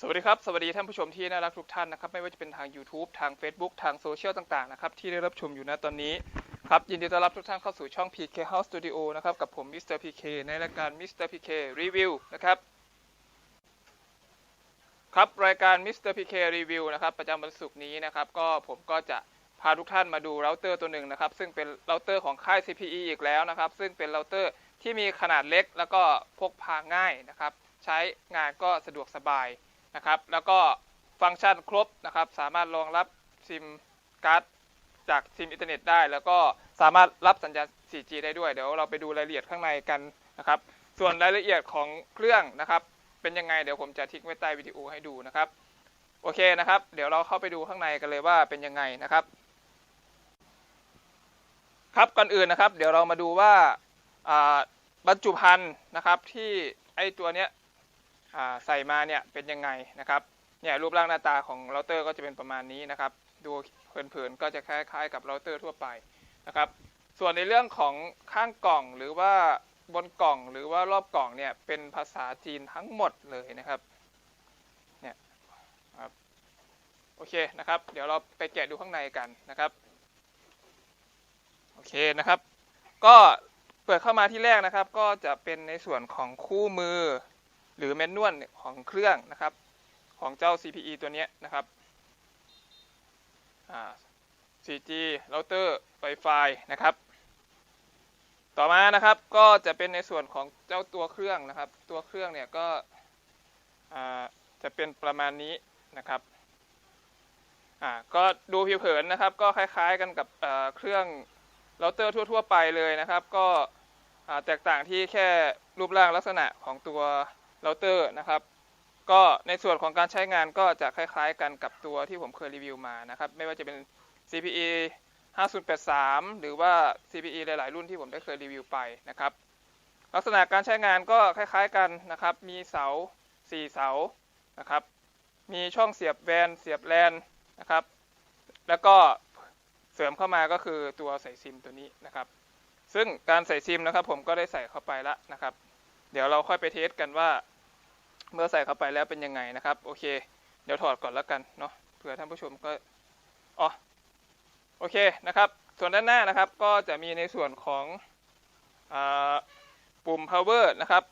สวัสดีครับ สวัสดีท่านผู้ชมที่น่ารักทุกท่านนะครับ ไม่ว่าจะเป็นทาง YouTube ทาง Facebook ทางโซเชียลต่างๆนะครับ ที่ได้รับชมอยู่ณตอนนี้ครับ ยินดีต้อนรับทุกท่านเข้าสู่ช่อง PK House Studio นะครับ กับผมมิสเตอร์ PK ในรายการมิสเตอร์ PK Review นะครับ ครับ รายการมิสเตอร์ PK Review นะครับ ประจำวันศุกร์นี้นะครับ ก็ผมก็จะพาทุกท่านมาดูเราเตอร์ตัวหนึ่งนะครับ ซึ่งเป็นเราเตอร์ของค่าย CPE อีกแล้วนะครับ ซึ่งเป็นเราเตอร์ที่มีขนาดเล็ก แล้วก็พกพาง่ายนะครับ ใช้งานก็สะดวกสบาย นะครับ แล้วก็ฟังก์ชันครบนะครับ สามารถรองรับซิมการ์ดจากซิมอินเทอร์เน็ตได้ แล้วก็สามารถรับสัญญาณ 4G ได้ด้วย เดี๋ยวเราไปดูรายละเอียดข้างในกันนะครับ ส่วนรายละเอียดของเครื่องนะครับ เป็นยังไงเดี๋ยวผมจะทิ้งไว้ใต้วิดีโอให้ดูนะครับ โอเคนะครับ เดี๋ยวเราเข้าไปดูข้างในกันเลยว่าเป็นยังไงนะครับ ครับก่อนอื่นนะครับ เดี๋ยวเรามาดูว่าบรรจุภัณฑ์นะครับที่ไอตัวเนี้ย ใส่มาเนี่ยเป็นยังไงนะครับเนี่ยรูปร่างหน้าตาของเราเตอร์ก็จะเป็นประมาณนี้นะครับ ดูเผินๆก็จะคล้ายๆกับเราเตอร์ทั่วไปนะครับส่วนในเรื่องของข้างกล่องหรือว่าบนกล่องหรือว่ารอบกล่องเนี่ยเป็นภาษาจีนทั้งหมดเลยนะครับเนี่ยครับโอเคนะครับ เดี๋ยวเราไปแกะดูข้างในกันนะครับโอเคนะครับ ก็เปิดเข้ามาที่แรกนะครับ ก็จะเป็นในส่วนของคู่มือ หรือแมนนวลของเครื่องนะครับ ของเจ้า CPE ตัวนี้นะครับ 4G เราเตอร์ Wi-Fi นะครับ ต่อมานะครับก็จะเป็นในส่วนของเจ้าตัวเครื่องนะครับ ตัวเครื่องเนี่ยก็จะเป็นประมาณนี้นะครับก็ดูผิวเผินนะครับ ก็คล้ายๆกันกับเครื่องเราเตอร์ทั่ว ๆ ไปเลยนะครับ ก็แตกต่างที่แค่รูปร่างลักษณะของตัว เราเตอร์นะครับ ก็ในส่วนของการใช้งานก็จะคล้ายๆกันกับตัวที่ผมเคยรีวิวมานะครับ ไม่ว่าจะเป็น CPE 5083 หรือว่า CPE หลาย ๆ รุ่นที่ผมได้เคยรีวิวไปนะครับ ลักษณะการใช้งานก็คล้ายๆกันนะครับ มีเสา 4 เสานะครับ มีช่องเสียบแวนเสียบแลนนะครับ แล้วก็เสริมเข้ามาก็คือตัวใส่ซิมตัวนี้นะครับ ซึ่งการใส่ซิมนะครับ ผมก็ได้ใส่เข้าไปแล้วนะครับ เดี๋ยวเราค่อยไปเทสกันว่า เมื่อใส่เข้าไปแล้วเป็นยังไงนะครับ โอเค เดี๋ยวถอดก่อนแล้วกันเนาะเผื่อท่านผู้ชมก็อ๋อโอเคนะครับ ส่วนด้านหน้านะครับก็จะมีในส่วนของอปุ่ม power นะครับ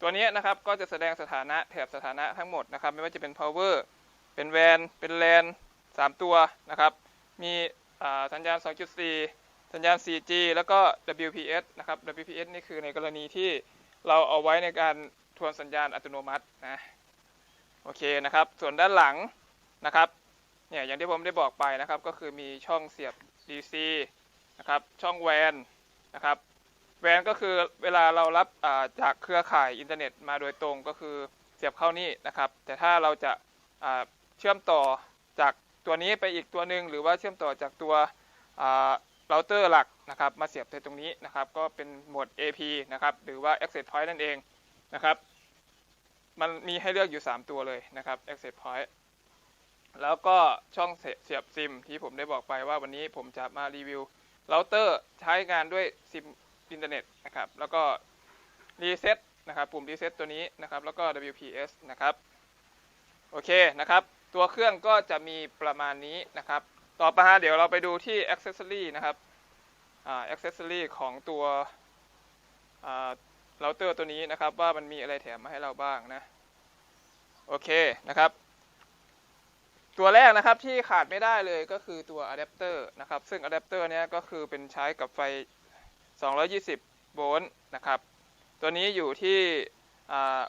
ตัวนี้นะครับก็จะแสดงสถานะแถบสถานะทั้งหมดนะครับ ไม่ว่าจะเป็น power เป็นแวนเป็นแลนสามตัวนะครับ มีสัญญาณ 2.4 สัญญาณ 4G แล้วก็ WPS นะครับ WPS นี่คือในกรณีที่เราเอาไว้ในการทวนสัญญาณอัตโนมัตินะ โอเคนะครับ ส่วนด้านหลังนะครับ เนี่ยอย่างที่ผมได้บอกไปนะครับ ก็คือมีช่องเสียบ DC นะครับ ช่องแวนนะครับ แวนก็คือเวลาเรารับาจากเครือข่ายอินเทอร์เน็ตมาโดยตรงก็คือเสียบเข้านี่นะครับ แต่ถ้าเราจะาเชื่อมต่อจากตัวนี้ไปอีกตัวหนึ่งหรือว่าเชื่อมต่อจากตัว เราเตอร์หลักนะครับมาเสียบในตรงนี้นะครับก็เป็นโหมด AP นะครับหรือว่า Access Point นั่นเองนะครับมันมีให้เลือกอยู่ 3 ตัวเลยนะครับ Access Point แล้วก็ช่องเสียบซิมที่ผมได้บอกไปว่าวันนี้ผมจะมารีวิวเราเตอร์ใช้งานด้วยซิมอินเทอร์เน็ตนะครับแล้วก็รีเซ็ตนะครับปุ่มรีเซ็ตตัวนี้นะครับแล้วก็ WPS นะครับโอเคนะครับตัวเครื่องก็จะมีประมาณนี้นะครับ ต่อไปฮะเดี๋ยวเราไปดูที่ accessory นะครับอ่า accessory ของตัวอ่าเราเตอร์ตัวนี้นะครับ ว่ามันมีอะไรแถมมาให้เราบ้างนะ โอเคนะครับ ตัวแรกนะครับที่ขาดไม่ได้เลยก็คือตัวอะแดปเตอร์นะครับ ซึ่งอะแดปเตอร์เนี้ยก็คือเป็นใช้กับไฟ 220 โวลต์นะครับ ตัวนี้อยู่ที่อ่า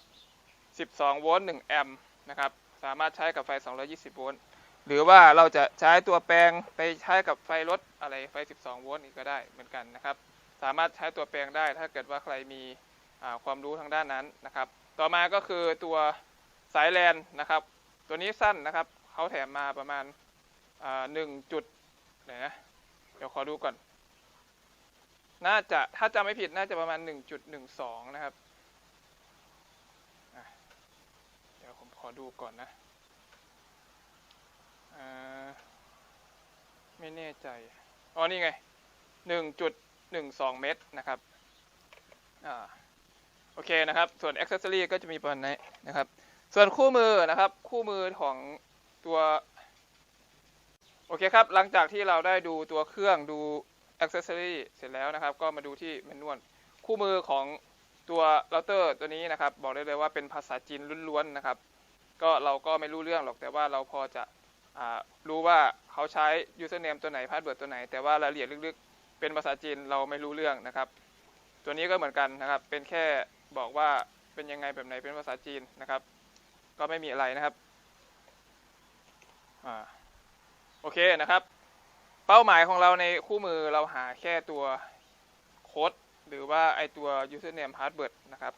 12 โวลต์ 1 แอมป์นะครับ สามารถใช้กับไฟ 220 โวลต์ หรือว่าเราจะใช้ตัวแปลงไปใช้กับไฟรถอะไรไฟ 12 โวลต์อีกก็ได้เหมือนกันนะครับ สามารถใช้ตัวแปลงได้ถ้าเกิดว่าใครมีความรู้ทางด้านนั้นนะครับ ต่อมาก็คือตัวสายแลนนะครับ ตัวนี้สั้นนะครับเขาแถมมาประมาณหนึ่งจุดนนะเดี๋ยวขอดูก่อน น่าจะถ้าจำไม่ผิดน่าจะประมาณ 1.12 นะครับ เดี๋ยวผมขอดูก่อนนะ ไม่แน่ใจ อ๋อ นี่ไง 1.12 เมตรนะครับ อ่า โอเคนะครับ ส่วน accessory ก็จะมีประมาณนี้นะครับ ส่วนคู่มือนะครับ คู่มือของตัว โอเคครับ หลังจากที่เราได้ดูตัวเครื่องดู accessory เสร็จแล้วนะครับ ก็มาดูที่แมนนวลคู่มือของตัวเราเตอร์ตัวนี้นะครับ บอกได้เลยว่าเป็นภาษาจีนล้วนๆนะครับ ก็เราก็ไม่รู้เรื่องหรอกแต่ว่าเราพอจะ รู้ว่าเขาใช้ username ตัวไหน password ตัวไหน แต่ว่ารายละเอียดลึกๆ เป็นภาษาจีนเราไม่รู้เรื่องนะครับ ตัวนี้ก็เหมือนกันนะครับ เป็นแค่บอกว่าเป็นยังไงแบบไหนเป็นภาษาจีนนะครับ ก็ไม่มีอะไรนะครับอโอเคนะครับ เป้าหมายของเราในคู่มือเราหาแค่ตัวโค้ดหรือว่าไอตัว username password นะครับ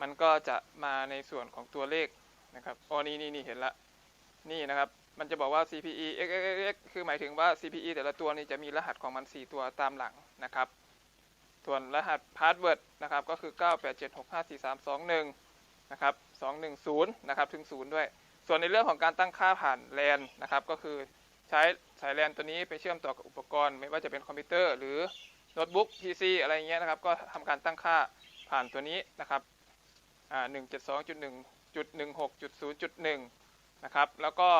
มันก็จะมาในส่วนของตัวเลขนะครับอ๋อนี่นี่นี่เห็นละ นี่นะครับ มันจะบอกว่า CPE xxx คือหมายถึงว่า CPE แต่ละตัวนี่จะมีรหัสของมัน 4 ตัวตามหลังนะครับ ส่วนรหัสพาสเวิร์ดนะครับก็คือ 987654321 นะครับ 210 นะครับ ถึง 0 ด้วย ส่วนในเรื่องของการตั้งค่าผ่านแลนนะครับ ก็คือใช้สายแลนตัวนี้ไปเชื่อมต่อกับอุปกรณ์ ไม่ว่าจะเป็นคอมพิวเตอร์หรือโน้ตบุ๊ก PC อะไรเงี้ยนะครับ ก็ทำการตั้งค่าผ่านตัวนี้นะครับอ่า172.1.16.0.1 นะครับ แล้วก็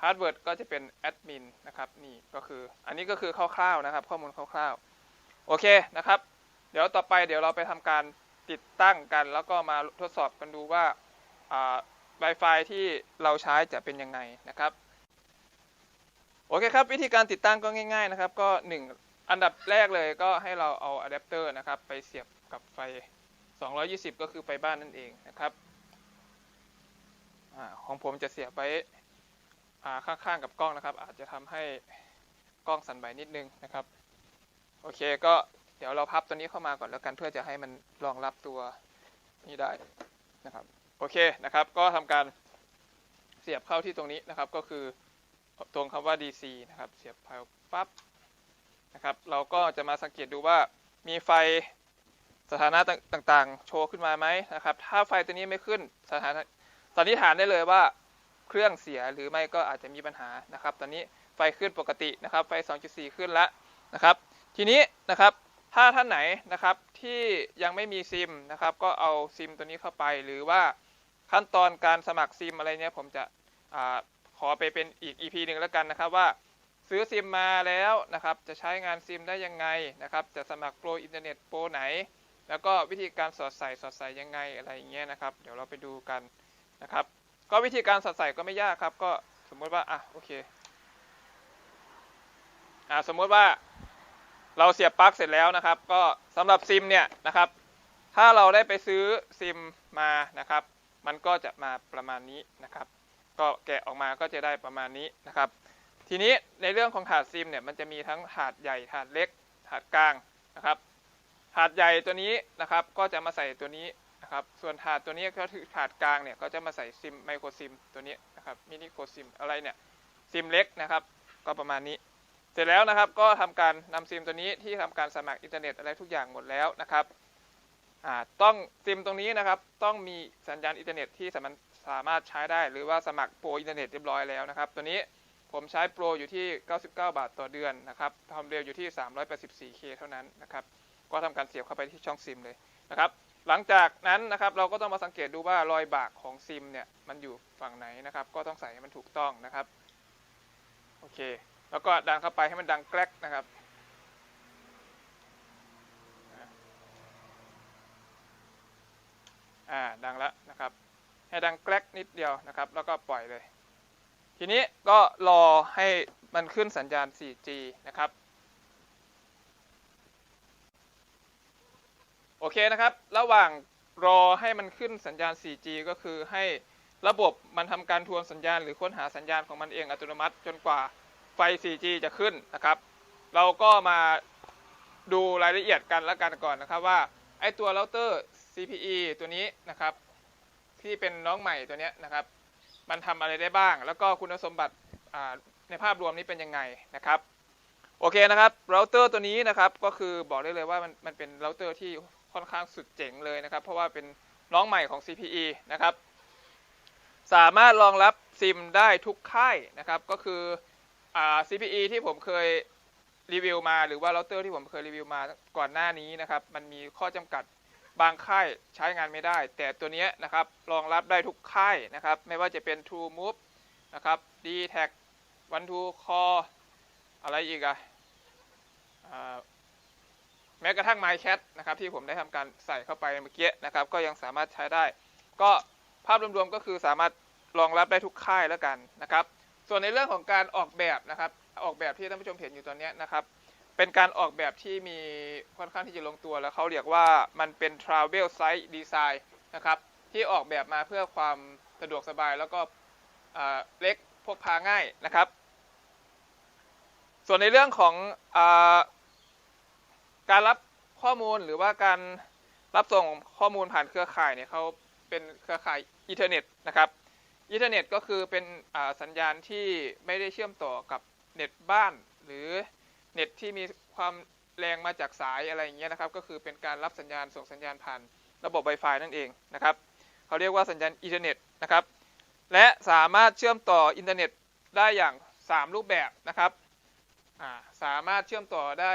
พาสเวิร์ดก็จะเป็นแอดมินนะครับนี่ก็คืออันนี้ก็คือคร่าวๆนะครับ ข้อมูลคร่าวๆโอเคนะครับ เดี๋ยวต่อไปเดี๋ยวเราไปทำการติดตั้งกัน แล้วก็มาทดสอบกันดูว่าอ่า Wi-Fi ที่เราใช้จะเป็นยังไงนะครับโอเคครับ วิธีการติดตั้งก็ง่ายๆนะครับ ก็ 1 อันดับแรกเลยก็ให้เราเอาอะแดปเตอร์นะครับไปเสียบกับไฟ 220 ก็คือไฟบ้านนั่นเองนะครับอาของผมจะเสียบไว้ ข้างๆกับกล้องนะครับ อาจจะทำให้กล้องสั่นไหวนิดนึงนะครับ โอเคก็เดี๋ยวเราพับตัวนี้เข้ามาก่อนแล้วกันเพื่อจะให้มันรองรับตัวนี้ได้นะครับ โอเคนะครับ ก็ทำการเสียบเข้าที่ตรงนี้นะครับ ก็คือตรงคำว่า DC นะครับ เสียบเข้าปั๊บนะครับ เราก็จะมาสังเกตดูว่ามีไฟสถานะต่างๆ โชว์ขึ้นมาไหมนะครับ ถ้าไฟตัวนี้ไม่ขึ้นสถานะสันนิษฐานได้เลยว่า เครื่องเสียหรือไม่ก็อาจจะมีปัญหานะครับ ตอนนี้ไฟขึ้นปกตินะครับ ไฟ 2.4 ขึ้นแล้วนะครับ ทีนี้นะครับ ถ้าท่านไหนนะครับที่ยังไม่มีซิมนะครับ ก็เอาซิมตัวนี้เข้าไป หรือว่าขั้นตอนการสมัครซิมอะไรเนี่ยผมจะอขอไปเป็นอีก EP หนึ่งแล้วกันนะครับว่าซื้อซิมมาแล้วนะครับ จะใช้งานซิมได้ยังไงนะครับ จะสมัครโปรอินเทอร์เน็ตโปรไหน แล้วก็วิธีการสอดใส่สอดใส่ยังไงอะไรอย่างเงี้ยนะครับ เดี๋ยวเราไปดูกันนะครับ ก็วิธีการสอดใส่ก็ไม่ยากครับ ก็สมมติว่าอะโอเคอ่าสมมติว่าเราเสียบปลั๊กเสร็จแล้วนะครับ ก็สำหรับซิมเนี่ยนะครับ ถ้าเราได้ไปซื้อซิมมานะครับ มันก็จะมาประมาณนี้นะครับ ก็แกะออกมาก็จะได้ประมาณนี้นะครับ ทีนี้ในเรื่องของถาดซิมเนี่ยมันจะมีทั้งถาดใหญ่ถาดเล็กถาดกลางนะครับถาดใหญ่ตัวนี้นะครับ ก็จะมาใส่ตัวนี้ นะครับ ส่วนถาดตัวนี้ก็คือถาดกลางเนี่ยก็จะมาใส่ซิมไมโครซิมตัวนี้นะครับมินิโครซิมอะไรเนี่ยซิมเล็กนะครับ ก็ประมาณนี้ เสร็จแล้วนะครับก็ทำการนำซิมตัวนี้ที่ทำการสมัครอินเทอร์เน็ตอะไรทุกอย่างหมดแล้วนะครับต้องซิมตรงนี้นะครับ ต้องมีสัญญาณอินเทอร์เน็ตที่สามารถสามารถใช้ได้ หรือว่าสมัครโปรอินเทอร์เน็ตเรียบร้อยแล้วนะครับ ตัวนี้ผมใช้โปรอยู่ที่ 99 บาทต่อเดือนนะครับความเร็วอยู่ที่ 384K เท่านั้นนะครับ ก็ทำการเสียบเข้าไปที่ช่องซิมเลยนะครับ หลังจากนั้นนะครับเราก็ต้องมาสังเกตดูว่ารอยบากของซิมเนี่ยมันอยู่ฝั่งไหนนะครับ ก็ต้องใส่ให้มันถูกต้องนะครับโอเค แล้วก็ดันเข้าไปให้มันดังแกรกนะครับอ่าดังแล้วนะครับ ให้ดังแกรกนิดเดียวนะครับ แล้วก็ปล่อยเลย ทีนี้ก็รอให้มันขึ้นสัญญาณ 4G นะครับ อเคนะครับ ระหว่างรอให้มันขึ้นสัญญาณ 4G ก็คือให้ระบบมันทำการทวนสัญญาณ หรือค้นหาสัญญาณของมันเองอัตโนมัติ จนกว่าไฟ 4G จะขึ้นนะครับ เราก็มาดูรายละเอียดกันแล้วกันก่อนนะครับว่าไอตัวเราเตอร์ CPE ตัวนี้นะครับ ที่เป็นน้องใหม่ตัวนี้นะครับ มันทำอะไรได้บ้าง แล้วก็คุณสมบัติในภาพรวมนี้เป็นยังไงนะครับโอเคนะครับเราเตอร์ตัวนี้นะครับก็คือบอกได้เลยว่ามันมันเป็นเราเตอร์ที่ ค่อนข้างสุดเจ๋งเลยนะครับ เพราะว่าเป็นน้องใหม่ของ CPE นะครับ สามารถรองรับซิมได้ทุกค่ายนะครับ ก็คืออ CPE ที่ผมเคยรีวิวมา หรือว่าเราเตอร์ที่ผมเคยรีวิวมาก่อนหน้านี้นะครับ มันมีข้อจำกัดบางค่ายใช้งานไม่ได้ แต่ตัวนี้นะครับรองรับได้ทุกค่ายนะครับ ไม่ว่าจะเป็น True Move นะครับ d t a c One to Call อะไรอีกอะอ่า แม้กระทั่ง MyCat นะครับที่ผมได้ทำการใส่เข้าไปเมื่อกี้นะครับก็ยังสามารถใช้ได้ ก็ภาพรวมๆก็คือสามารถรองรับได้ทุกค่ายแล้วกันนะครับ ส่วนในเรื่องของการออกแบบนะครับออกแบบที่ท่านผู้ชมเห็นอยู่ตอนนี้นะครับ เป็นการออกแบบที่มีค่อนข้างที่จะลงตัวแล้วเขาเรียกว่ามันเป็น travel size design นะครับที่ออกแบบมาเพื่อความสะดวกสบายแล้วก็เล็กพกพาง่ายนะครับ ส่วนในเรื่องของ การรับข้อมูลหรือว่าการรับส่งข้อมูลผ่านเครือข่ายเนี่ยเขาเป็นเครือข่ายอินเทอร์เน็ตนะครับอินเทอร์เน็ตก็คือเป็นสัญญาณที่ไม่ได้เชื่อมต่อกับเน็ตบ้าน หรือเน็ตที่มีความแรงมาจากสายอะไรอย่างเงี้ยนะครับ ก็คือเป็นการรับสัญญาณส่งสัญญาณผ่านระบบ Wi-Fi นั่นเองนะครับเขาเรียกว่าสัญญาณอินเทอร์เน็ตนะครับ และสามารถเชื่อมต่ออินเทอร์เน็ตได้อย่าง 3 รูปแบบนะครับสามารถเชื่อมต่อได้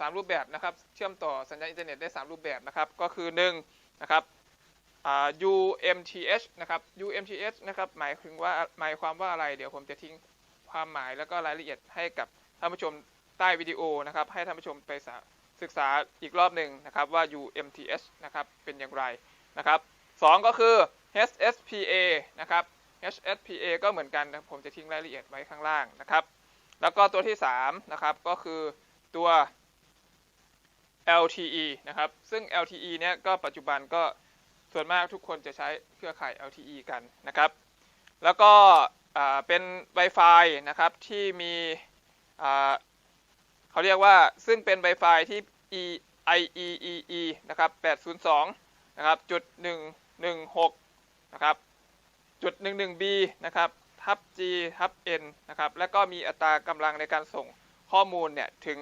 สามรูปแบบนะครับ เชื่อมต่อสัญญาณอินเทอร์เน็ตได้ 3 รูปแบบนะครับ ก็คือ1นะครับ UMTS นะครับ UMTS นะครับ หมายถึงว่าหมายความว่าอะไร เดี๋ยวผมจะทิ้งความหมายแล้วก็รายละเอียดให้กับท่านผู้ชมใต้วิดีโอนะครับ ให้ท่านผู้ชมไปศึกษาอีกรอบหนึ่งนะครับว่า UMTS นะครับ เป็นอย่างไรนะครับสองก็คือ HSPA นะครับ HSPA ก็เหมือนกันนะผมจะทิ้งรายละเอียดไว้ข้างล่างนะครับ แล้วก็ตัวที่3นะครับ ก็คือตัว LTE นะครับ ซึ่ง LTE เนี่ยก็ปัจจุบันก็ส่วนมากทุกคนจะใช้เครือข่าย LTE กันนะครับ แล้วก็เป็น Wi-Fi นะครับที่มีเขาเรียกว่าซึ่งเป็น Wi-Fi ที่ E IEEE นะครับ802นะครับจุด116นะครับจุด 11B นะครับทับ G ทับ N นะครับ แล้วก็มีอัตรากำลังในการส่งข้อมูลเนี่ยถึง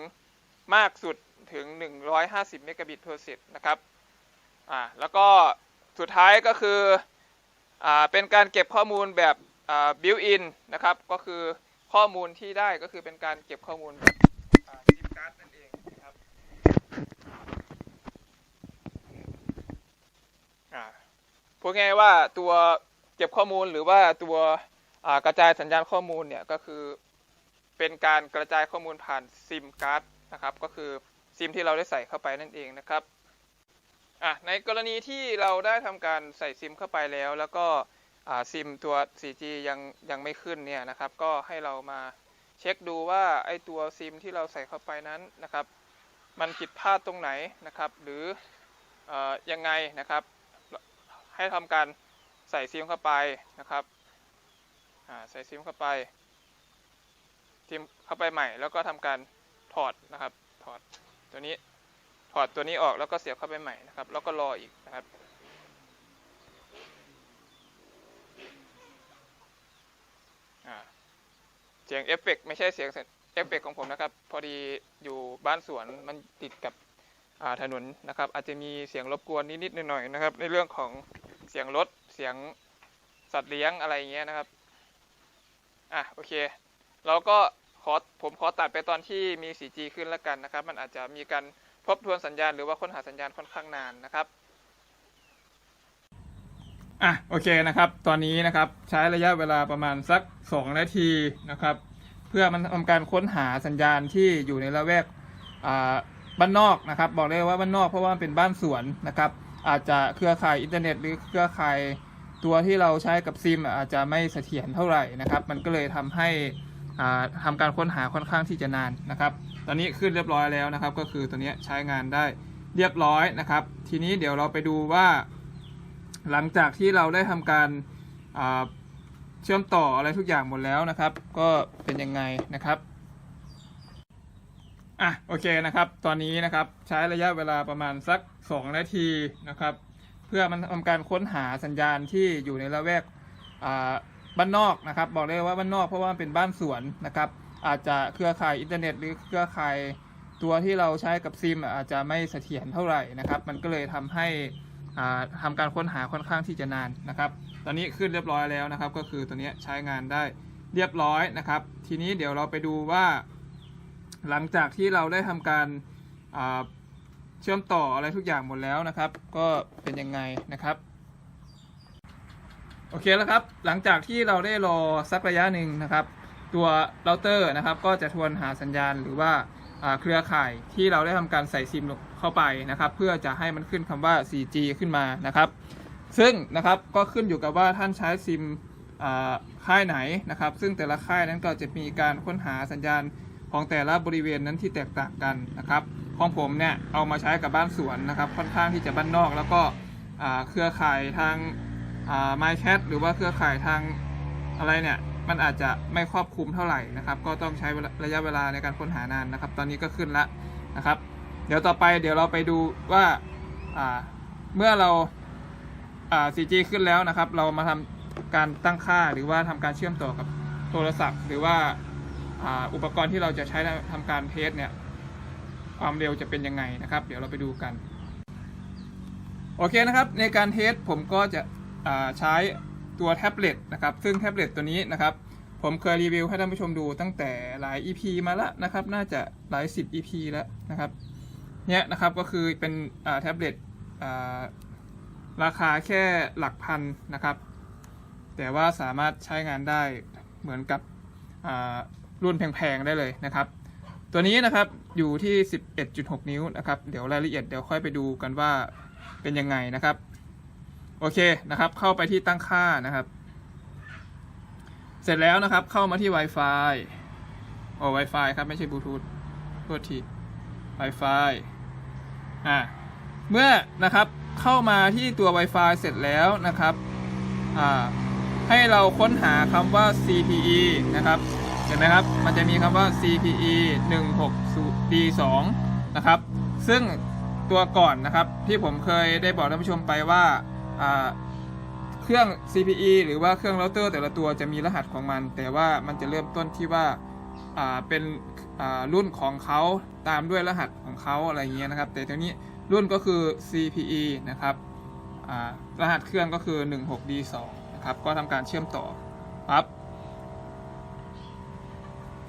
มากสุด ถึง 150 เมกะบิต per s e c นะครับอ่าแล้วก็สุดท้ายก็คืออ่าเป็นการเก็บข้อมูลแบบอ่า built in นะครับ ก็คือข้อมูลที่ได้ก็คือเป็นการเก็บข้อมูลแบบอ่า SIM card นั่นเองนะครับอ่าพูดง่ายว่าตัวเก็บข้อมูลหรือว่าตัวอ่ากระจายสัญญาณข้อมูลเนี่ยก็คือเป็นการกระจายข้อมูลผ่านซิมการ์ดนะครับ ก็คือ ซิมที่เราได้ใส่เข้าไปนั่นเองนะครับอะในกรณีที่เราได้ทำการใส่ซิมเข้าไปแล้ว แล้วก็อ่าซิมตัว 4G ยังยังไม่ขึ้นเนี่ยนะครับ ก็ให้เรามาเช็คดูว่าไอตัวซิมที่เราใส่เข้าไปนั้นนะครับ มันผิดพลาดตรงไหนนะครับ หรืออยังไงนะครับ ให้ทำการใส่ซิมเข้าไปนะครับอ่าใส่ซิมเข้าไปซิมเข้าไปใหม่ แล้วก็ทำการถอดนะครับถอด ตัวนี้ถอดตัวนี้ออกแล้วก็เสียบเข้าไปใหม่นะครับ แล้วก็รออีกนะครับ เสียงเอฟเฟกต์ไม่ใช่เสียงเอฟเฟกต์ของผมนะครับ พอดีอยู่บ้านสวนมันติดกับถนนนะครับ อาจจะมีเสียงรบกวนนิดๆหน่อยๆนะครับ ในเรื่องของเสียงรถเสียงสัตว์เลี้ยงอะไรอย่างเงี้ยนะครับ อะโอเค เราก็ ขอผมขอตัดไปตอนที่มี 4G ขึ้นแล้วกันนะครับ มันอาจจะมีการทบทวนสัญญาณหรือว่าค้นหาสัญญาณค่อนข้างนานนะครับอะโอเคนะครับ ตอนนี้นะครับใช้ระยะเวลาประมาณสัก 2 นาทีนะครับ เพื่อมันทำการค้นหาสัญญาณที่อยู่ในละแวกอ่าบ้านนอกนะครับ บอกเลยว่าบ้านนอกเพราะว่าเป็นบ้านสวนนะครับ อาจจะเครือข่ายอินเทอร์เน็ต หรือเครือข่ายตัวที่เราใช้กับซิมอาจจะไม่เสถียรเท่าไหร่นะครับ มันก็เลยทำให้ ทำการค้นหาค่อนข้างที่จะนานนะครับ ตอนนี้ขึ้นเรียบร้อยแล้วนะครับ ก็คือตัวนี้ใช้งานได้เรียบร้อยนะครับ ทีนี้เดี๋ยวเราไปดูว่า หลังจากที่เราได้ทำการเชื่อมต่ออะไรทุกอย่างหมดแล้วนะครับ ก็เป็นยังไงนะครับอะโอเคนะครับ ตอนนี้นะครับใช้ระยะเวลาประมาณสัก 2 นาทีนะครับ เพื่อมันทำการค้นหาสัญญาณที่อยู่ในละแวกอ่า บ้านนอกนะครับ บอกเลยว่าบ้านนอกเพราะว่าเป็นบ้านสวนนะครับ อาจจะเครือข่ายอินเทอร์เน็ต หรือเครือข่ายตัวที่เราใช้กับซิม อาจจะไม่เสถียรเท่าไหร่นะครับ มันก็เลยทำให้อ่าทำการค้นหาค่อนข้างที่จะนานนะครับ ตอนนี้ขึ้นเรียบร้อยแล้วนะครับ ก็คือตัวนี้ใช้งานได้เรียบร้อยนะครับ ทีนี้เดี๋ยวเราไปดูว่า หลังจากที่เราได้ทำการเชื่อมต่ออะไรทุกอย่างหมดแล้วนะครับ ก็เป็นยังไงนะครับ โอเคแล้วครับ หลังจากที่เราได้รอสักระยะหนึ่งนะครับ ตัวเราเตอร์นะครับ ก็จะทวนหาสัญญาณหรือว่าเครือข่ายที่เราได้ทำการใส่ซิมเข้าไปนะครับ เพื่อจะให้มันขึ้นคำว่า 4G ขึ้นมานะครับ ซึ่งนะครับก็ขึ้นอยู่กับว่าท่านใช้ซิมค่ายไหนนะครับ ซึ่งแต่ละค่ายนั้นก็จะมีการค้นหาสัญญาณของแต่ละบริเวณนั้นที่แตกต่างกันนะครับ ของผมเนี่ยเอามาใช้กับบ้านสวนนะครับ ค่อนข้างที่จะบ้านนอก แล้วก็เครือข่ายทาง ไมแคทหรือว่าเครือข่ายทางอะไรเนี่ยมันอาจจะไม่ครอบคลุมเท่าไหร่นะครับ ก็ต้องใช้ระยะเวลาในการค้นหานานนะครับ ตอนนี้ก็ขึ้นแล้วนะครับ เดี๋ยวต่อไปเดี๋ยวเราไปดูว่าาเมื่อเราา 4G ขึ้นแล้วนะครับ เรามาทำการตั้งค่าหรือว่าทำการเชื่อมต่อกับโทรศัพท์ หรือว่าอ,าอุปกรณ์ที่เราจะใช้ทำการเทสเนี่ยความเร็วจะเป็นยังไงนะครับ เดี๋ยวเราไปดูกัน โอเคนะครับ ในการเทสผมก็จะ ใช้ตัวแท็บเล็ตนะครับ ซึ่งแท็บเล็ตตัวนี้นะครับ ผมเคยรีวิวให้ท่านผู้ชมดูตั้งแต่หลาย EP มาแล้วนะครับ น่าจะหลาย 10 EP แล้วนะครับ เนี่ยนะครับก็คือเป็นแท็บเล็ตราคาแค่หลักพันนะครับ แต่ว่าสามารถใช้งานได้เหมือนกับรุ่นแพงๆได้เลยนะครับ ตัวนี้นะครับอยู่ที่ 11.6 นิ้วนะครับ เดี๋ยวรายละเอียดเดี๋ยวค่อยไปดูกันว่าเป็นยังไงนะครับ โอเคนะครับ เข้าไปที่ตั้งค่านะครับ เสร็จแล้วนะครับ เข้ามาที่ Wi-Fi โอ้ Wi-Fi ครับ ไม่ใช่บลูทูธโทษที Wi-Fi อ่าเมื่อนะครับเข้ามาที่ตัว Wi-Fi เสร็จแล้วนะครับอ่าให้เราค้นหาคำว่า CPE นะครับ เห็นไหมครับ มันจะมีคำว่า CPE 160 D2 นะครับ ซึ่งตัวก่อนนะครับที่ผมเคยได้บอกท่านผู้ชมไปว่าอ่า เครื่อง CPE หรือว่าเครื่องเราเตอร์แต่ละตัวจะมีรหัสของมัน แต่ว่ามันจะเริ่มต้นที่ว่าเป็นรุ่นของเขาตามด้วยรหัสของเขาอะไรเงี้ยนะครับ แต่ทีนี้รุ่นก็คือ CPE นะครับรหัสเครื่องก็คือ 16D2 นะครับ ก็ทำการเชื่อมต่อครับ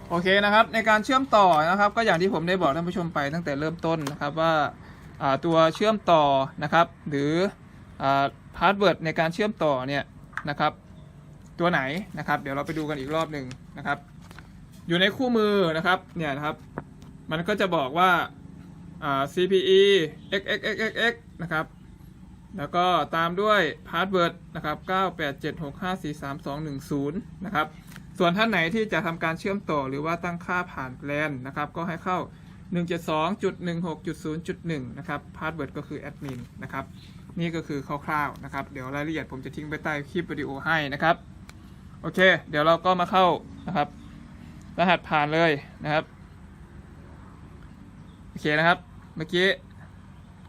โอเคนะครับในการเชื่อมต่อนะครับก็อย่างที่ผมได้บอกท่านผู้ชมไปตั้งแต่เริ่มต้นนะครับว่าอ่าตัวเชื่อมต่อนะครับ หรือ พาสเวิร์ดในการเชื่อมต่อเนี่ยนะครับ ตัวไหนนะครับ เดี๋ยวเราไปดูกันอีกรอบหนึ่งนะครับ อยู่ในคู่มือนะครับเนี่ยนะครับ มันก็จะบอกว่า CPE xxxxx นะครับ แล้วก็ตามด้วยพาสเวิร์ดนะครับ 9876543210 นะครับ ส่วนท่านไหนที่จะทำการเชื่อมต่อหรือว่าตั้งค่าผ่านแลนนะครับ ก็ให้เข้า 172.16.0.1 นะครับ พาสเวิร์ดก็คือแอดมินนะครับ นี่ก็คือคร่าวๆนะครับ เดี๋ยวรายละเอียดผมจะทิ้งไปใต้คลิปวิดีโอให้นะครับ โอเค เดี๋ยวเราก็มาเข้านะครับ รหัสผ่านเลยนะครับ โอเคนะครับ เมื่อกี้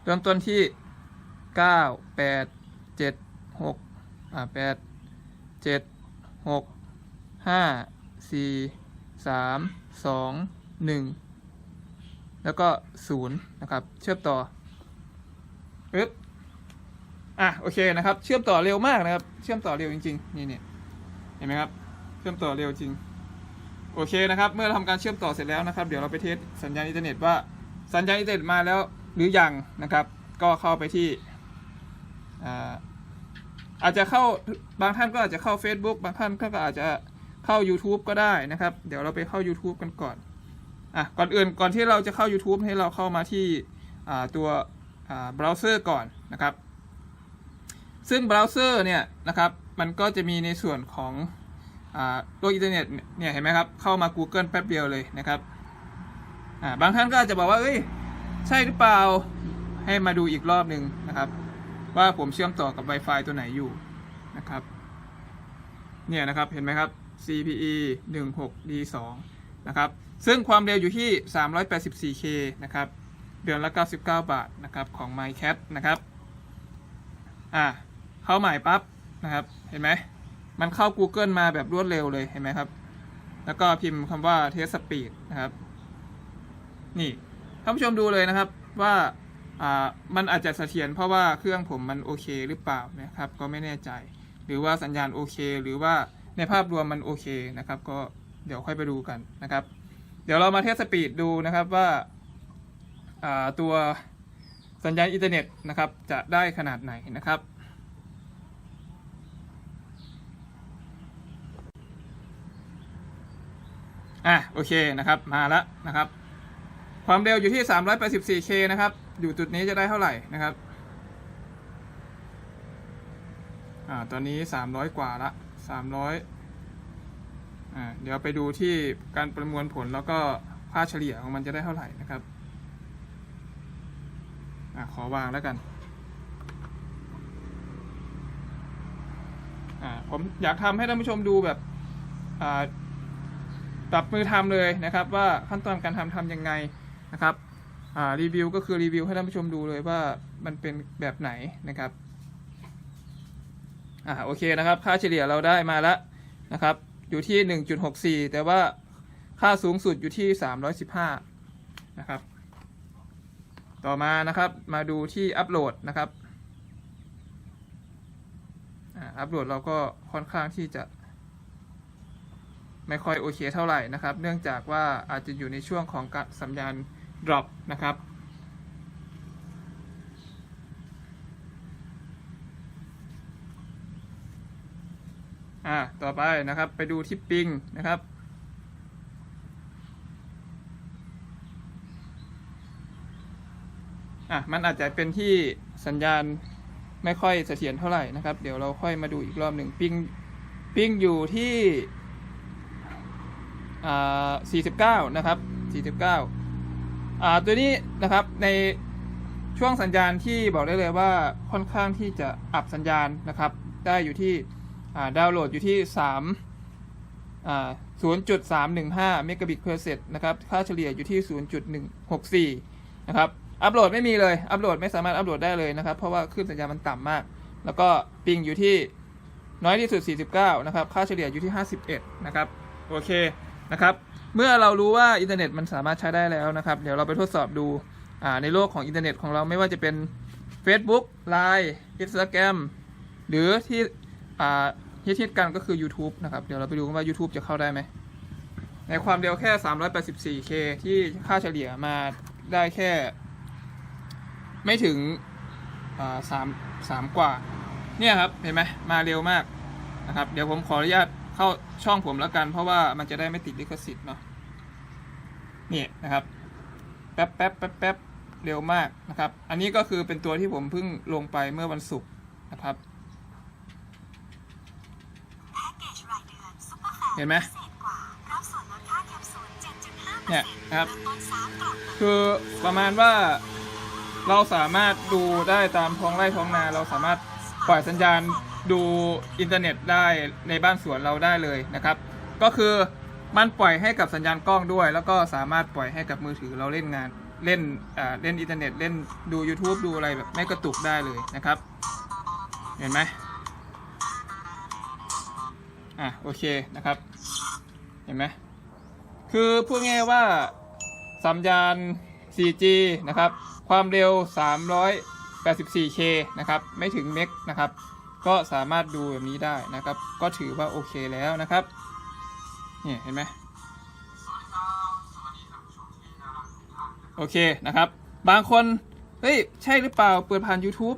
เริ่มต้นที่ 9 8 7 6อ่า8 7 6 5 4 3 2 1 แล้วก็ 0 นะครับ เชื่อมต่อปึ๊บ อะโอเคนะครับ เชื่อมต่อเร็วมากนะครับ เชื่อมต่อเร็วจริงๆนี่เนี่ยเห็นไหมครับ เชื่อมต่อเร็วจริง โอเคนะครับ เมื่อทำการเชื่อมต่อเสร็จแล้วนะครับ เดี๋ยวเราไปเทสสัญญาณอินเทอร์เน็ตว่าสัญญาณอินเทอร์เน็ตมาแล้วหรือยังนะครับ ก็เข้าไปที่อาอาจจะเข้าบางท่านก็อาจจะเข้า Facebook บางท่านก็อาจจะเข้า YouTube ก็ได้นะครับ เดี๋ยวเราไปเข้า YouTube กันก่อนอะก่อนอื่นก่อนที่เราจะเข้า YouTube ให้เราเข้ามาที่ตัวเบราว์เซอร์ก่อนนะครับ ซึ่งเบราว์เซอร์เนี่ยนะครับมันก็จะมีในส่วนของโลกอินเทอร์เน็ตเนี่ยเห็นไหมครับ เข้ามา Google แป๊บเดียวเลยนะครับบางท่านก็อาจจะบอกว่าเอ้ยใช่หรือเปล่าให้มาดูอีกรอบหนึ่งนะครับ ว่าผมเชื่อมต่อกับ Wi-Fi ตัวไหนอยู่นะครับเนี่ยนะครับเห็นไหมครับ CPE 16D2 นะครับซึ่งความเร็วอยู่ที่ 384K นะครับเดือนละ 99 บาทนะครับของ MyCat นะครับอ่า เข้าใหม่ปั๊บนะครับ เห็นไหม มันเข้า Google มาแบบรวดเร็วเลยเห็นไหมครับ แล้วก็พิมพ์คำว่า Test Speed นะครับ นี่ท่านผู้ชมดูเลยนะครับว่าอ่ามันอาจจะเสถียรเพราะว่าเครื่องผมมันโอเคหรือเปล่านะครับ ก็ไม่แน่ใจ หรือว่าสัญญาณโอเค หรือว่าในภาพรวมมันโอเคนะครับ ก็เดี๋ยวค่อยไปดูกันนะครับ เดี๋ยวเรามาเทสสปีดดูนะครับว่าอ่าตัวสัญญาณอินเทอร์เน็ตนะครับจะได้ขนาดไหนนะครับ อะโอเคนะครับมาแล้วนะครับ ความเร็วอยู่ที่ 384K นะครับ อยู่จุดนี้จะได้เท่าไหร่นะครับอ่าตอนนี้ 300 กว่าละ 300อ่าเดี๋ยวไปดูที่การประมวลผลแล้วก็ค่าเฉลี่ยของมันจะได้เท่าไหร่นะครับอ่าขอวางแล้วกันอ่าผมอยากทำให้ท่านผู้ชมดูแบบอ่า ปรับมือทำเลยนะครับ ว่าขั้นตอนการทำทำยังไงนะครับรีวิวก็คือรีวิวให้ท่านผู้ชมดูเลยว่ามันเป็นแบบไหนนะครับอ่าโอเคนะครับ ค่าเฉลี่ยเราได้มาแล้วนะครับ อยู่ที่ 1.64 แต่ว่าค่าสูงสุดอยู่ที่ 315 นะครับ ต่อมานะครับมาดูที่อัปโหลดนะครับอ่าอัปโหลดเราก็ค่อนข้างที่จะ ไม่ค่อยโอเคเท่าไหร่นะครับ เนื่องจากว่าอาจจะอยู่ในช่วงของสัญญาณ drop นะครับ อ่า ต่อไปนะครับ ไปดูที่ปิงนะครับอะ มันอาจจะเป็นที่สัญญาณไม่ค่อยเสถียรเท่าไหร่นะครับ เดี๋ยวเราค่อยมาดูอีกรอบหนึ่งปิงปิงอยู่ที่ อ่า49 นะครับ 49 อ่า ตัวนี้นะครับ ในช่วงสัญญาณที่บอกได้เลยว่าค่อนข้างที่จะอับสัญญาณนะครับ ได้อยู่ที่ อ่า ดาวน์โหลดอยู่ที่ 3 อ่า 0.315 เมกะบิตเพอร์เซกนะครับ ค่าเฉลี่ยอยู่ที่ 0.164 นะครับ อัปโหลดไม่มีเลย อัปโหลดไม่สามารถอัปโหลดได้เลยนะครับ เพราะว่าคลื่นสัญญาณมันต่ำมาก แล้วก็ปิงอยู่ที่น้อยที่สุด 49 นะครับ ค่าเฉลี่ยอยู่ที่ 51 นะครับ โอเค นะครับ เมื่อเรารู้ว่าอินเทอร์เน็ตมันสามารถใช้ได้แล้วนะครับ เดี๋ยวเราไปทดสอบดูในโลกของอินเทอร์เน็ตของเราไม่ว่าจะเป็น Facebook Line Instagram หรือที่อ่าฮิตฮิตกันก็คือ YouTube นะครับ เดี๋ยวเราไปดูกันว่า YouTube จะเข้าได้ไหม ในความเร็วแค่ 384K ที่ค่าเฉลี่ยมาได้แค่ ไม่ถึงอ่าสามสามกว่า เนี่ยครับ เห็นไหมมาเร็วมากนะครับ เดี๋ยวผมขออนุญาต เข้าช่องผมแล้วกัน เพราะว่ามันจะได้ไม่ติดลิขสิทธิ์เนาะนี่นะครับ แป๊บแป๊บแป๊บแป๊บเร็วมากนะครับ อันนี้ก็คือเป็นตัวที่ผมเพิ่งลงไปเมื่อวันศุกร์นะครับ เห็นไหมเนี่ยนะครับ คือประมาณว่าเราสามารถดูได้ตามท้องไร่ท้องนาเราสามารถปล่อยสัญญาณ ดูอินเทอร์เน็ตได้ในบ้านสวนเราได้เลยนะครับ ก็คือมันปล่อยให้กับสัญญาณกล้องด้วย แล้วก็สามารถปล่อยให้กับมือถือเราเล่นงานเล่นอ่าเล่นอินเทอร์เน็ตเล่นดู YouTube ดูอะไรแบบไม่กระตุกได้เลยนะครับ เห็นไหมอะโอเคนะครับ เห็นไหมคือพูดง่ายว่าสัญญาณ 4G นะครับ ความเร็ว 384K นะครับ ไม่ถึงเมกนะครับ ก็สามารถดูแบบนี้ได้นะครับ ก็ถือว่าโอเคแล้วนะครับเนี่ยเห็นไหมโอเคนะครับ บางคนเฮ้ยใช่หรือเปล่าเปิดผ่าน YouTube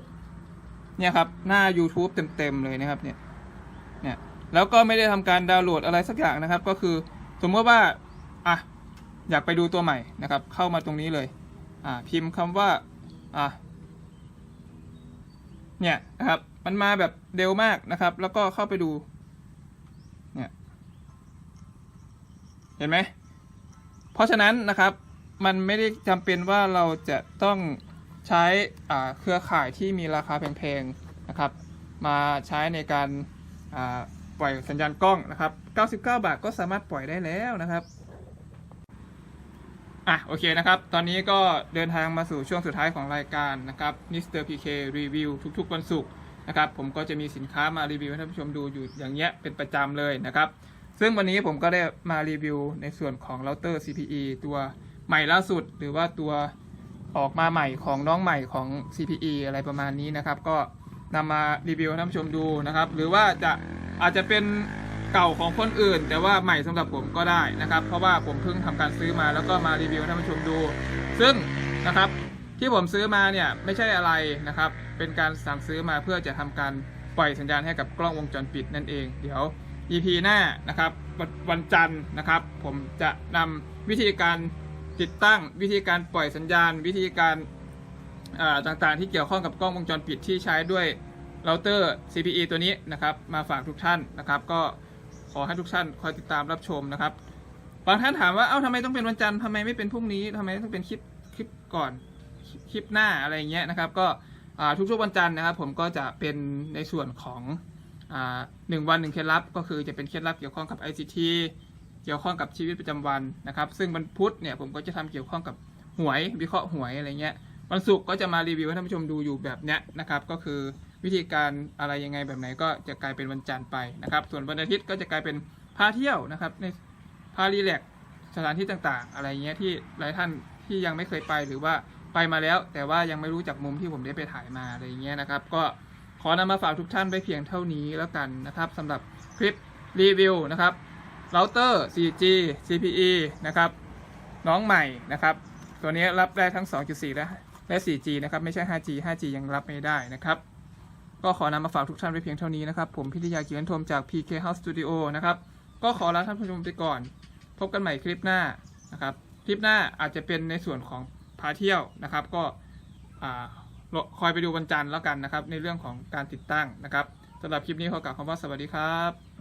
เนี่ยครับ หน้า YouTube เต็มๆเลยนะครับเนี่ยเนี่ยแล้วก็ไม่ได้ทำการดาวน์โหลดอะไรสักอย่างนะครับ ก็คือสมมติว่าอะอยากไปดูตัวใหม่นะครับ เข้ามาตรงนี้เลย อ่าพิมพ์คำว่าอะเนี่ยนะครับ มันมาแบบเร็วมากนะครับ แล้วก็เข้าไปดู เนี่ย เห็นไหม เพราะฉะนั้นนะครับ มันไม่ได้จำเป็นว่าเราจะต้องใช้เครือข่ายที่มีราคาแพงๆนะครับ มาใช้ในการาปล่อยสัญญาณกล้องนะครับ 99 บาทก็สามารถปล่อยได้แล้วนะครับอะโอเคนะครับ ตอนนี้ก็เดินทางมาสู่ช่วงสุดท้ายของรายการนะครับ Mr. PK Review ทุกๆวันศุกร์ นะครับผมก็จะมีสินค้ามารีวิวให้ท่านผู้ชมดูอยู่อย่างเงี้ยเป็นประจำเลยนะครับ ซึ่งวันนี้ผมก็ได้มารีวิวในส่วนของเราเตอร์ CPE ตัวใหม่ล่าสุด หรือว่าตัวออกมาใหม่ของน้องใหม่ของ CPE อะไรประมาณนี้นะครับ ก็นำมารีวิวให้ท่านผู้ชมดูนะครับ หรือว่าจะอาจจะเป็นเก่าของคนอื่น แต่ว่าใหม่สำหรับผมก็ได้นะครับ เพราะว่าผมเพิ่งทำการซื้อมาแล้วก็มารีวิวให้ท่านผู้ชมดู ซึ่งนะครับ ที่ผมซื้อมาเนี่ยไม่ใช่อะไรนะครับ เป็นการสั่งซื้อมาเพื่อจะทำการปล่อยสัญญาณให้กับกล้องวงจรปิดนั่นเอง เดี๋ยว EP หน้านะครับวันวันจันทร์นะครับ ผมจะนำวิธีการติดตั้งวิธีการปล่อยสัญญาณ วิธีการอ่าต่างๆ ที่เกี่ยวข้องกับกล้องวงจรปิดที่ใช้ด้วยเราเตอร์ CPE ตัวนี้นะครับมาฝากทุกท่านนะครับ ก็ขอให้ทุกท่านคอยติดตามรับชมนะครับบางท่านถามว่าเอ้าทำไมต้องเป็นวันจันทร์ทำไมไม่เป็นพรุ่งนี้ทำไมต้องเป็นคลิปคลิปก่อน คลิปหน้าอะไรเงี้ยนะครับ ก็ทุกๆวันจันทร์นะครับ ผมก็จะเป็นในส่วนของหนึ่งวันหนึ่งเคล็ดลับ ก็คือจะเป็นเคล็ดลับเกี่ยวข้องกับ ICT เกี่ยวข้องกับชีวิตประจำวันนะครับ ซึ่งวันพุธเนี่ยผมก็จะทำเกี่ยวข้องกับหวยวิเคราะห์หวยอะไรเงี้ยวันศุกร์ก็จะมารีวิวให้ท่านผู้ชมดูอยู่แบบเนี้ยนะครับ ก็คือวิธีการอะไรยังไงแบบไหนก็จะกลายเป็นวันจันทร์ไปนะครับ ส่วนวันอาทิตย์ก็จะกลายเป็นพาเที่ยวนะครับ ในพารีแลกสถานที่ต่างๆ อะไรเงี้ยที่หลายท่านที่ยังไม่เคยไปหรือว่า ไปมาแล้ว แต่ว่ายังไม่รู้จักมุมที่ผมได้ไปถ่ายมาอะไรเงี้ยนะครับ ก็ขอนำมาฝากทุกท่านไปเพียงเท่านี้แล้วกันนะครับสำหรับคลิปรีวิวนะครับเราเตอร์ 4G CPE นะครับ น้องใหม่นะครับ ตัวนี้รับได้ทั้ง 2.4 และและ 4G นะครับ ไม่ใช่ 5G 5G ยังรับไม่ได้นะครับ ก็ขอนำมาฝากทุกท่านไว้เพียงเท่านี้นะครับ ผมพิทยาเกียรติทมจาก PK House Studio นะครับ ก็ขอลาท่านผู้ชมไปก่อน พบกันใหม่คลิปหน้านะครับ คลิปหน้าอาจจะเป็นในส่วนของ พาเที่ยวนะครับ ก็คอยไปดูวันจันทร์แล้วกันนะครับ ในเรื่องของการติดตั้งนะครับสำหรับคลิปนี้ขอกล่าวคำว่าสวัสดีครับ